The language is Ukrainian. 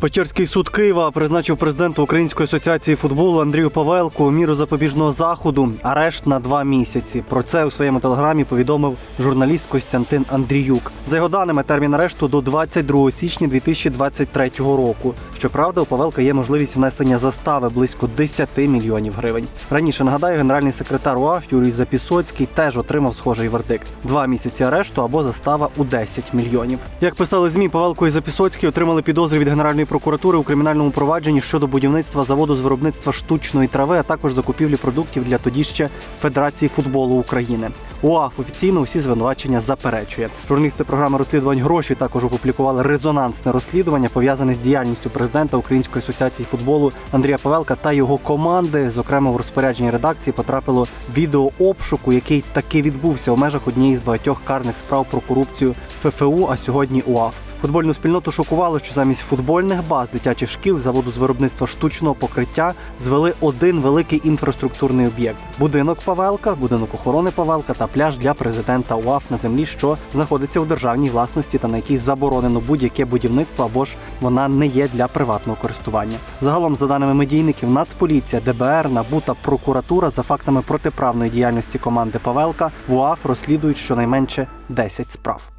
Печерський суд Києва призначив президенту Української асоціації футболу Андрію Павелку міру запобіжного заходу, арешт на два місяці. Про це у своєму телеграмі повідомив журналіст Костянтин Андріюк. За його даними, термін арешту до 22 січня 2023 року. Щоправда, у Павелка є можливість внесення застави близько 10 мільйонів гривень. Раніше нагадаю, генеральний секретар УАФ Юрій Запісоцький теж отримав схожий вердикт: два місяці арешту або застава у 10 мільйонів. Як писали змі, Павелко і Запісоцький отримали підозри від генеральної прокуратури у кримінальному провадженні щодо будівництва заводу з виробництва штучної трави, а також закупівлі продуктів для тоді ще Федерації футболу України. УАФ офіційно усі звинувачення заперечує. Журналісти програми розслідувань гроші також опублікували резонансне розслідування, пов'язане з діяльністю президента Української асоціації футболу Андрія Павелка та його команди. Зокрема, в розпорядженні редакції потрапило відео обшуку, який таки відбувся у межах однієї з багатьох карних справ про корупцію ФФУ, а сьогодні УАФ. Футбольну спільноту шокувало, що замість футбольних баз дитячих шкіл заводу з виробництва штучного покриття звели один великий інфраструктурний об'єкт: будинок Павелка, будинок охорони Павелка та пляж для президента УАФ на землі, що знаходиться у державній власності та на якій заборонено будь-яке будівництво або ж вона не є для приватного користування. Загалом, за даними медійників, Нацполіція, ДБР, НАБУ та прокуратура за фактами протиправної діяльності команди Павелка в УАФ розслідують щонайменше 10 справ.